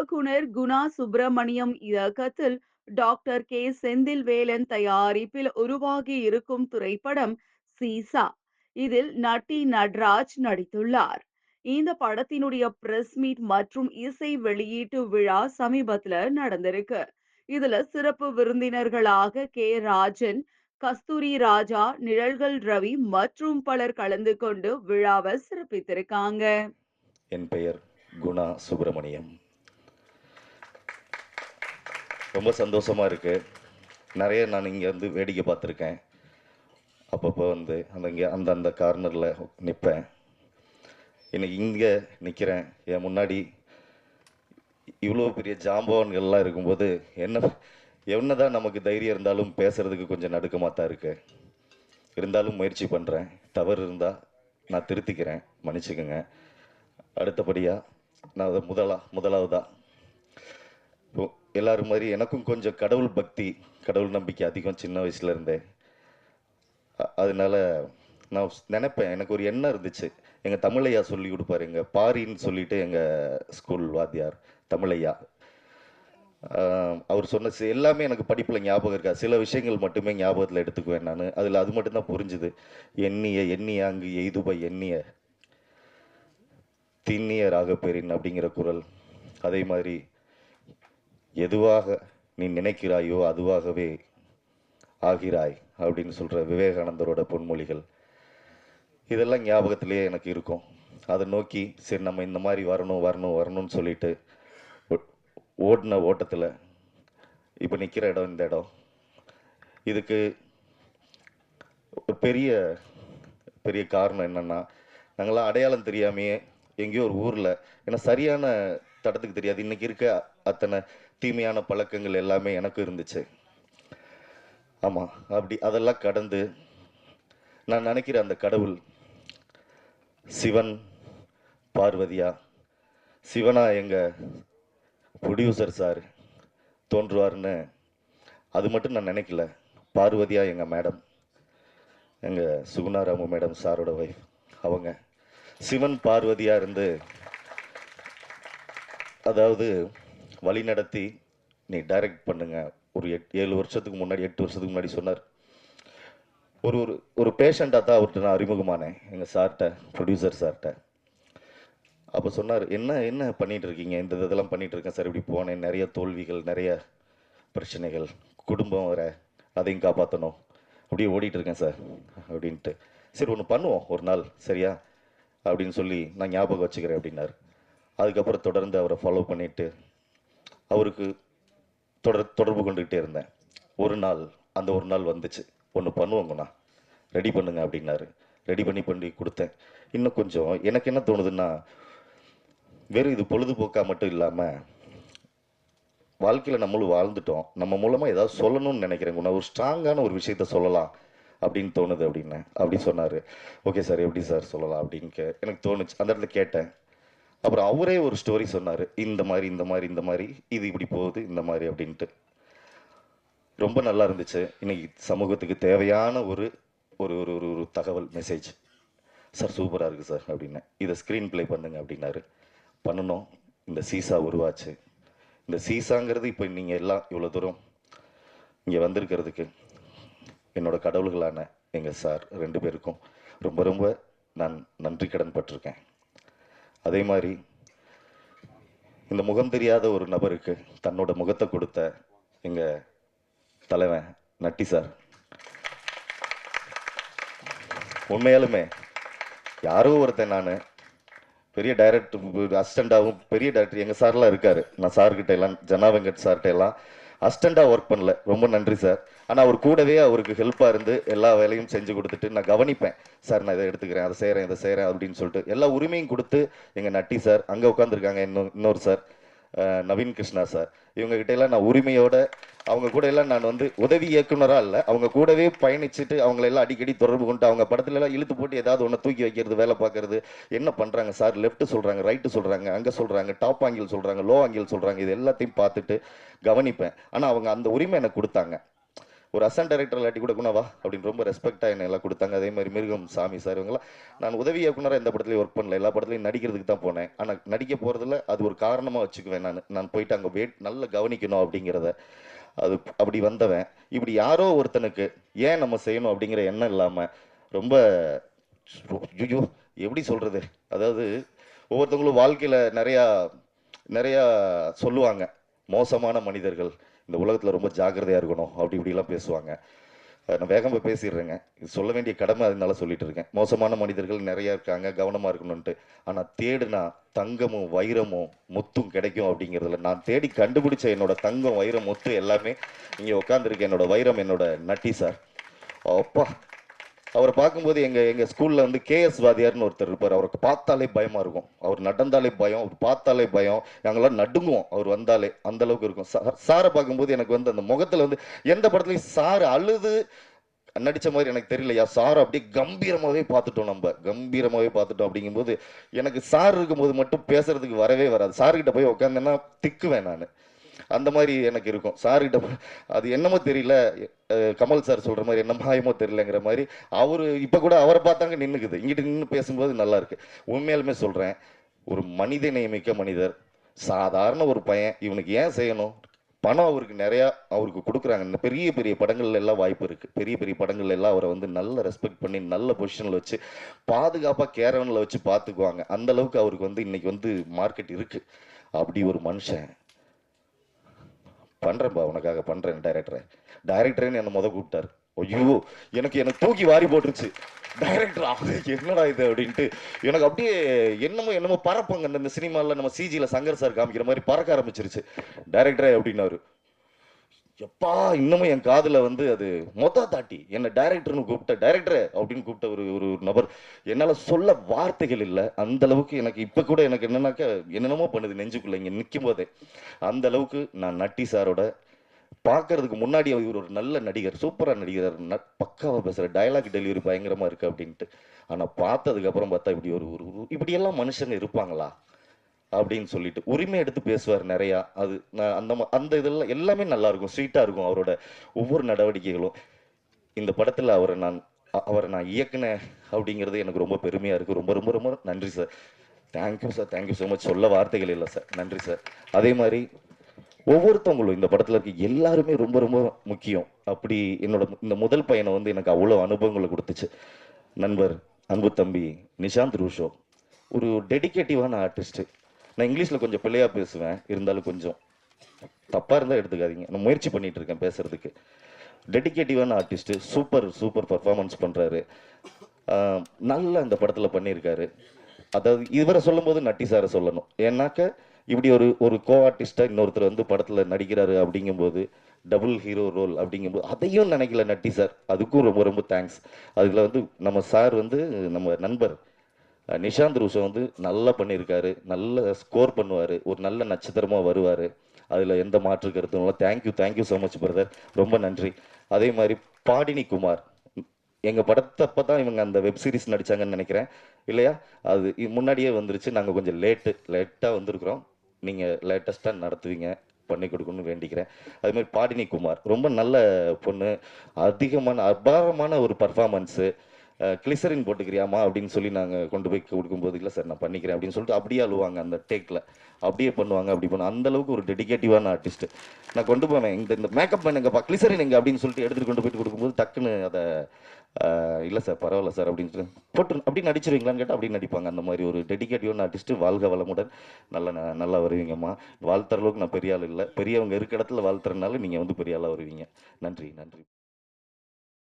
இயக்குனர் குணா சுப்பிரமணியம் இயக்கத்தில் doctor K. Senthilvelan தயாரிப்பில் உருவாகி இருக்கும் திரைப்படம் சீசா. இதில் நட்டி நட்ராஜ் நடித்துள்ளார். இந்த படத்தினுடைய பிரஸ் மீட் மற்றும் இசை வெளியீட்டு விழா சமீபத்துல நடந்திருக்கு. இதுல சிறப்பு விருந்தினர்களாக கே. ராஜன் கஸ்தூரி ராஜா நிழல்கள் ரவி மற்றும் பலர் கலந்து கொண்டு விழாவை சிறப்பித்திருக்காங்க. என் பெயர் குணா சுப்பிரமணியம். ரொம்ப சந்தோஷமாக இருக்குது நிறைய நான் இங்கே வந்து வேடிக்கை பார்த்துருக்கேன். அப்பப்போ வந்து அந்த இங்கே அந்த அந்த கார்னரில் நிற்பேன் இன்னைக்கு இங்கே நிற்கிறேன் என் முன்னாடி இவ்வளோ பெரிய ஜாம்பவான்கள்லாம் இருக்கும்போது என்ன என்னதான் நமக்கு தைரியம் இருந்தாலும் பேசுகிறதுக்கு கொஞ்சம் நடுக்கமாக தான் இருக்குது இருந்தாலும் முயற்சி பண்ணுறேன் தவறு இருந்தால் நான் திருத்திக்கிறேன். மன்னிச்சுக்கோங்க. அடுத்தபடியாக நான் அதை முதலா முதலாவதா. இப்போ எல்லாரும் மாதிரி எனக்கும் கொஞ்சம் கடவுள் பக்தி கடவுள் நம்பிக்கை அதிகம் சின்ன வயசுல இருந்தே. அதனால நான் நினைப்பேன். எனக்கு ஒரு எண்ணம் இருந்துச்சு. எங்க தமிழையா சொல்லி கொடுப்பாரு. எங்க பாரின்னு சொல்லிட்டு எங்க ஸ்கூல் வாத்தியார் தமிழையா. அவர் சொன்ன சி- எல்லாமே எனக்கு படிப்புல ஞாபகம் இருக்கா? சில விஷயங்கள் மட்டுமே ஞாபகத்துல எடுத்துக்குவேன் நான். அதுல அது மட்டும்தான் புரிஞ்சுது. எண்ணிய எண்ணிய அங்கு எய்துபை எண்ணிய. திண்ணிய ராகப்பேரின் அப்படிங்கிற குரல். அதே மாதிரி எதுவாக நீ நினைக்கிறாயோ அதுவாகவே ஆகிறாய் அப்படின்னு சொல்கிற விவேகானந்தரோட பொன்மொழிகள். இதெல்லாம் ஞாபகத்திலேயே எனக்கு இருக்கும். அதை நோக்கி சரி நம்ம இந்த மாதிரி வரணும் வரணும் வரணும்னு சொல்லிட்டு ஓடின ஓட்டத்தில் இப்போ நிற்கிற இடம் இந்த இடம். இதுக்கு ஒரு பெரிய பெரிய காரணம் என்னென்னா நாங்களாம் அடையாளம் தெரியாமையே எங்கேயோ ஒரு ஊரில் ஏன்னா சரியான தடத்துக்கு தெரியாது. இன்னைக்கு இருக்க அத்தனை தீமையான பழக்கங்கள் எல்லாமே எனக்கு இருந்துச்சு. ஆமாம் அப்படி அதெல்லாம் கடந்து நான் நினைக்கிற அந்த கடவுள் சிவன் பார்வதியா? சிவனா எங்கள் ப்ரொடியூசர் சார் தோன்றுவார்னு அது மட்டும் நான் நினைக்கல. பார்வதியா எங்கள் மேடம் எங்கள் சுகுணாராமு மேடம் சாரோட ஒய்ஃப் அவங்க. சிவன் பார்வதியாக இருந்து அதாவது வழி நடத்தி நீ டைரக்ட் பண்ணுங்க. ஒரு எட் ஏழு வருஷத்துக்கு முன்னாடி எட்டு வருஷத்துக்கு முன்னாடி சொன்னார். ஒரு ஒரு ஒரு பேஷண்ட்டாக தான் அவர்கிட்ட நான் அறிமுகமானேன். எங்கள் சார்கிட்ட ப்ரொடியூசர் சார்கிட்ட அப்போ சொன்னார் என்ன என்ன பண்ணிகிட்டு இருக்கீங்க இந்த இதெல்லாம் பண்ணிகிட்டு இருக்கேன் சார். இப்படி போனேன். நிறைய தோல்விகள் நிறைய பிரச்சனைகள். குடும்பம் வர அதையும் காப்பாற்றணும் அப்படியே ஓடிட்டுருக்கேன் சார். அப்படின்ட்டு. சரி ஒன்று பண்ணுவோம். ஒரு நாள். சரியா? அப்படின்னு சொல்லி நான் ஞாபகம் வச்சுக்கிறேன். அப்படின்னாரு. அதுக்கப்புறம் தொடர்ந்து அவரை ஃபாலோ பண்ணிவிட்டு அவருக்கு தொடர் தொடர்பு கொண்டுகிட்டே இருந்தேன். ஒரு நாள் அந்த ஒரு நாள் வந்துச்சு. ஒன்று பண்ணுவோங்கண்ணா. ரெடி பண்ணுங்க அப்படின்னாரு. ரெடி பண்ணி பண்ணி கொடுத்தேன். இன்னும் கொஞ்சம் எனக்கு என்ன தோணுதுன்னா வெறும் இது பொழுதுபோக்காக மட்டும் இல்லாமல் வாழ்க்கையில் நம்மளும் வாழ்ந்துட்டோம். நம்ம மூலமாக ஏதாவது சொல்லணும்னு நினைக்கிறேங்க ஒரு ஸ்ட்ராங்கான ஒரு விஷயத்த சொல்லலாம் அப்படின்னு தோணுது அப்படின்னு. அப்படி சொன்னார். ஓகே சார் எப்படி சார் சொல்லலாம்? அப்படின்னு கே எனக்கு தோணுச்சு. அந்த இடத்துல கேட்டேன். அப்புறம் அவரே ஒரு ஸ்டோரி சொன்னார் இந்த மாதிரி இந்த மாதிரி இந்த மாதிரி இது இப்படி போகுது இந்த மாதிரி அப்படின்ட்டு. ரொம்ப நல்லா இருந்துச்சு. இன்னைக்கு சமூகத்துக்கு தேவையான ஒரு ஒரு ஒரு ஒரு ஒரு தகவல் மெசேஜ் சார் சூப்பராக இருக்குது சார் அப்படின்னு. இதை ஸ்க்ரீன் ப்ளே பண்ணுங்க அப்படின்னாரு. பண்ணணும். இந்த சீசா உருவாச்சு. இந்த சீசாங்கிறது இப்போ நீங்கள் எல்லாம் இவ்வளோ தூரம் இங்கே வந்திருக்கிறதுக்கு என்னோடய கடவுள்களான எங்கள் சார் ரெண்டு பேருக்கும் ரொம்ப ரொம்ப நான் நன்றி கடன் பட்டிருக்கேன். அதே மாதிரி இந்த முகம் தெரியாத ஒரு நபருக்கு தன்னோட முகத்தை கொடுத்த எங்கள் தலைவன் நட்டி சார். உண்மையாலுமே யாரோ ஒருத்தன் நான் பெரிய டைரக்டர் அசிஸ்டண்டாகவும் பெரிய டைரக்டர் எங்கள் சார்லாம் இருக்கார். நான் சார்கிட்ட எல்லாம் ஜனா வெங்கட் சார்கிட்ட எல்லாம் அஸ்டண்டாக ஒர்க் பண்ணல. ரொம்ப நன்றி சார் ஆனால் அவர் கூடவே அவருக்கு ஹெல்ப்பாக இருந்து எல்லா வேலையும் செஞ்சு கொடுத்துட்டு நான் கவனிப்பேன். சார் நான் இதை எடுத்துக்கிறேன் அதை செய்கிறேன் இதை செய்கிறேன் அப்படின்னு சொல்லிட்டு எல்லா உரிமையும் கொடுத்து எங்கள் நட்டி சார் அங்கே உட்காந்துருக்காங்க இன்னொரு இன்னொரு சார். நவீன் கிருஷ்ணா சார். இவங்ககிட்ட எல்லாம் நான் உரிமையோட அவங்க கூட எல்லாம் நான் வந்து உதவி இயக்குனராக இல்லை. அவங்க கூடவே பயணிச்சுட்டு அவங்கள எல்லாம் அடிக்கடி தொடர்பு கொண்டு அவங்க படத்துல எல்லாம் இழுத்து போட்டு ஏதாவது ஒன்று தூக்கி வைக்கிறது வேலை பார்க்கறது. என்ன பண்ணுறாங்க சார்? லெஃப்ட் சொல்கிறாங்க ரைட்டு சொல்கிறாங்க அங்கே சொல்கிறாங்க டாப் ஆங்கிள் சொல்கிறாங்க லோ ஆங்கிள் சொல்கிறாங்க இது எல்லாத்தையும் பார்த்துட்டு கவனிப்பேன். ஆனால் அவங்க அந்த உரிமை எனக்கு கொடுத்தாங்க. ஒரு அசன் டைரக்டர் இல்லாட்டி கூட குணவா? அப்படின்னு ரொம்ப ரெஸ்பெக்டாக என்னை எல்லாம் கொடுத்தாங்க. அதே மாதிரி மிருகம் சாமி சார் இவங்கெல்லாம் நான் உதவி இயக்குனராக எந்த படத்துலையும் ஒர்க் பண்ணல. எல்லா படத்துலையும் நடிக்கிறதுக்கு தான் போனேன். ஆனால் நடிக்க போகிறதுல அது ஒரு காரணமாக வச்சுக்குவேன் நான். நான் போயிட்டு அங்கே வெயிட் நல்லா கவனிக்கணும் அப்படிங்கிறத. அது அப்படி வந்தவன். இப்படி யாரோ ஒருத்தனுக்கு ஏன் நம்ம செய்யணும் அப்படிங்கிற எண்ணம் இல்லாமல் ரொம்ப ஐயோ எப்படி சொல்கிறது அதாவது ஒவ்வொருத்தவங்களும் வாழ்க்கையில் நிறையா நிறையா சொல்லுவாங்க. மோசமான மனிதர்கள். இந்த உலகத்தில் ரொம்ப ஜாக்கிரதையாக இருக்கணும். அப்படி இப்படிலாம் பேசுவாங்க. அஹ் நான் வேகமாக பேசிடுறேங்க. இது சொல்ல வேண்டிய கடமை அதனால சொல்லிட்டு இருக்கேன். மோசமான மனிதர்கள் நிறையா இருக்காங்க கவனமாக இருக்கணும்ன்ட்டு. ஆனால் தேடுனா தங்கமும் வைரமும் முத்தும் கிடைக்கும் அப்படிங்கிறதுல நான் தேடி கண்டுபிடிச்ச என்னோட தங்கம் வைரம் முத்து எல்லாமே இங்கே உட்காந்துருக்க என்னோட வைரம் என்னோட நட்டி சார். அப்பா அவரை பார்க்கும்போது எங்கள் எங்கள் ஸ்கூலில் வந்து கேஎஸ் வாதியார்னு ஒருத்தர் இருப்பார். அவருக்கு பார்த்தாலே பயமாக இருக்கும். அவர் நடந்தாலே பயம் அவர் பார்த்தாலே பயம். நாங்களாம் நடுங்குவோம். அவர் வந்தாலே அந்த அளவுக்கு இருக்கும். சா- சாரை பார்க்கும்போது எனக்கு வந்து அந்த முகத்தில் வந்து எந்த படத்துலையும் சார் அழுது நடித்த மாதிரி எனக்கு தெரியலையா? சார் அப்படியே கம்பீரமாகவே பார்த்துட்டோம் நம்ம. கம்பீரமாகவே பார்த்துட்டோம் அப்படிங்கும்போது எனக்கு சார் இருக்கும்போது மட்டும் பேசுறதுக்கு வரவே வராது. சார்கிட்ட போய் உட்காந்தேன்னா திக்குவேன் நான். அந்த மாதிரி எனக்கு இருக்கும். சார்கிட்ட அது என்னமோ தெரியல. கமல் சார் சொல்கிற மாதிரி என்ன மாயமோ தெரியலங்கிற மாதிரி அவர் இப்போ கூட அவரை பார்த்தாங்க நின்றுக்குது இங்கிட்டு நின்று பேசும்போது நல்லா இருக்கு. உண்மையாலுமே சொல்கிறேன் ஒரு மனித நியமிக்க மனிதர் சாதாரண ஒரு பையன் இவனுக்கு ஏன் செய்யணும்? பணம் அவருக்கு நிறையா அவருக்கு கொடுக்குறாங்க. பெரிய பெரிய படங்கள்ல எல்லாம் வாய்ப்பு இருக்கு. பெரிய பெரிய படங்கள்ல எல்லாம் அவரை வந்து நல்ல ரெஸ்பெக்ட் பண்ணி நல்ல பொசிஷன்ல வச்சு பாதுகாப்பாக கேரவனில் வச்சு பார்த்துக்குவாங்க. அந்த அளவுக்கு அவருக்கு வந்து இன்னைக்கு வந்து மார்க்கெட் இருக்கு. அப்படி ஒரு மனுஷன். பண்ணுறேன்ப்பா உனக்காக பண்ணுறேன் டைரக்டரை டைரக்டரேன்னு என்னை முத கூப்பிட்டாரு. ஐயோ எனக்கு எனக்கு தூக்கி வாரி போட்டுருச்சு. டைரக்டரா என்னடா இது அப்படின்ட்டு. எனக்கு அப்படியே என்னமோ என்னமோ பறப்பங்க இந்த- சினிமாவில் நம்ம சிஜியில் சங்கர் சார் காமிக்கிற மாதிரி பறக்க ஆரம்பிச்சிருச்சு. டைரக்டரே அப்படின்னாரு. எப்பா இன்னமும் என் காதில் வந்து அது மொத்த தாட்டி. என்னை டைரக்டர்னு கூப்பிட்ட டைரக்டர் அப்படின்னு கூப்பிட்ட ஒரு ஒரு நபர். என்னால் சொல்ல வார்த்தைகள் இல்லை. அந்த அளவுக்கு எனக்கு இப்போ கூட எனக்கு என்னன்னாக்கா என்னென்னமோ பண்ணுது நெஞ்சுக்குள்ள இங்கே நிற்கும் போதே. அந்த அளவுக்கு நான் நட்டி சாரோட பார்க்கறதுக்கு முன்னாடி இவர் ஒரு நல்ல நடிகர் சூப்பராக நடிகர் ந- பக்காவா பேசுற டயலாக் டெலிவரி பயங்கரமாக இருக்குது அப்படின்ட்டு. ஆனால் பார்த்ததுக்கு அப்புறம் பார்த்தா இப்படி ஒரு ஒரு இப்படியெல்லாம் மனுஷன் மனுஷங்க இருப்பாங்களா? அப்படின்னு சொல்லிட்டு உரிமை எடுத்து பேசுவார் நிறையா. அது நான் அந்த ம- அந்த இதெல்லாம் எல்லாமே நல்லா இருக்கும் ஸ்வீட்டாக இருக்கும் அவரோட ஒவ்வொரு நடவடிக்கைகளும். இந்த படத்தில் அவரை நான் அவரை நான் இயக்குனேன் அப்படிங்கிறது எனக்கு ரொம்ப பெருமையாக இருக்குது ரொம்ப ரொம்ப ரொம்ப நன்றி sir thank you sir thank you so much சொல்ல வார்த்தைகள் இல்லை சார் நன்றி சார் அதே மாதிரி ஒவ்வொருத்தவங்களும் இந்த படத்தில் இருக்க எல்லாருமே ரொம்ப ரொம்ப முக்கியம். அப்படி என்னோட இந்த முதல் பையனை வந்து எனக்கு அவ்வளோ அனுபவங்களை கொடுத்துச்சு. நண்பர் அன்பு தம்பி நிஷாந்த் ரூஷோ. ஒரு டெடிக்கேட்டிவான ஆர்டிஸ்ட்டு. நான் இங்கிலீஷில் கொஞ்சம் பிள்ளையாக பேசுவேன் இருந்தாலும் கொஞ்சம் தப்பாக இருந்தால் எடுத்துக்காதீங்க. நான் முயற்சி பண்ணிகிட்டு இருக்கேன் பேசுறதுக்கு. டெடிகேட்டிவான ஆர்டிஸ்ட்டு சூப்பர் சூப்பர் பர்ஃபார்மன்ஸ் பண்ணுறாரு நல்லா இந்த படத்தில் பண்ணியிருக்காரு அதாவது இவரை சொல்லும்போது நட்டி சாரை சொல்லணும். ஏன்னாக்க இப்படி ஒரு ஒரு கோ ஆர்டிஸ்டாக இன்னொருத்தர் வந்து படத்தில் நடிக்கிறாரு அப்படிங்கும்போது டபுள் ஹீரோ ரோல் அப்படிங்கும்போது அதையும் நினைக்கல நட்டி சார். அதுக்கும் ரொம்ப ரொம்ப தேங்க்ஸ் அதில் வந்து நம்ம சார் வந்து நம்ம நண்பர் நிஷாந்த் ரூஷோ வந்து நல்லா பண்ணியிருக்காரு. நல்ல ஸ்கோர் பண்ணுவார். ஒரு நல்ல நட்சத்திரமாக வருவார். அதில் எந்த மாற்று கருத்தும் இல்லை. Thank you thank you so much brother ரொம்ப நன்றி. அதே மாதிரி பாடினி குமார். எங்கள் படத்தப்போ தான் இவங்க அந்த வெப் சீரிஸ் நடிச்சாங்கன்னு நினைக்கிறேன். இல்லையா? அது முன்னாடியே வந்துருச்சு. நாங்கள் கொஞ்சம் லேட்டு லேட்டாக வந்திருக்கிறோம். நீங்கள் லேட்டஸ்ட்டாக நடத்துவீங்க. பண்ணி கொடுக்கணும்னு வேண்டிக்கிறேன். அதுமாதிரி பாடினி குமார். ரொம்ப நல்ல பொண்ணு. அதிகமான அபாரமான ஒரு பர்ஃபார்மன்ஸு கிளிசரின் போட்டுக்கிறியாமா அப்படின்னு சொல்லி நாங்கள் கொண்டு போய் கொடுக்கும்போது இல்லை சார் நான் பண்ணிக்கிறேன் அப்படின்னு சொல்லிட்டு அப்படியே அழுவாங்க அந்த டேக்கில் அப்படியே பண்ணுவாங்க அப்படி பண்ணுவாங்க. அந்த அளவுக்கு ஒரு டெடிகேட்டிவான ஆர்டிஸ்ட் நான் கொண்டு போவேன். இந்த இந்த மேக்கப் பண்ணுங்கப்பா கிளிசரின் எங்க அப்படின்னு சொல்லிட்டு எடுத்துட்டு கொண்டு போயிட்டு கொடுக்கும்போது டக்குன்னு அதை இல்லை சார் பரவாயில்ல சார் அப்படின்னு சொல்லி போட்டு அப்படி நடிச்சிருவீங்களான்னு கேட்டால் அப்படி நடிப்பாங்க. அந்த மாதிரி ஒரு டெடிகேட்டிவான ஆர்டிஸ்ட் வாழ்க வளமுடன். நல்ல நல்லா வருவீங்கம்மா. வாழ்த்துற அளவுக்கு நான் பெரிய ஆள் இல்லை. பெரியவங்க இருக்க இடத்துல வாழ்த்துறதுனால நீங்கள் வந்து பெரிய ஆளாக வருவீங்க. நன்றி நன்றி.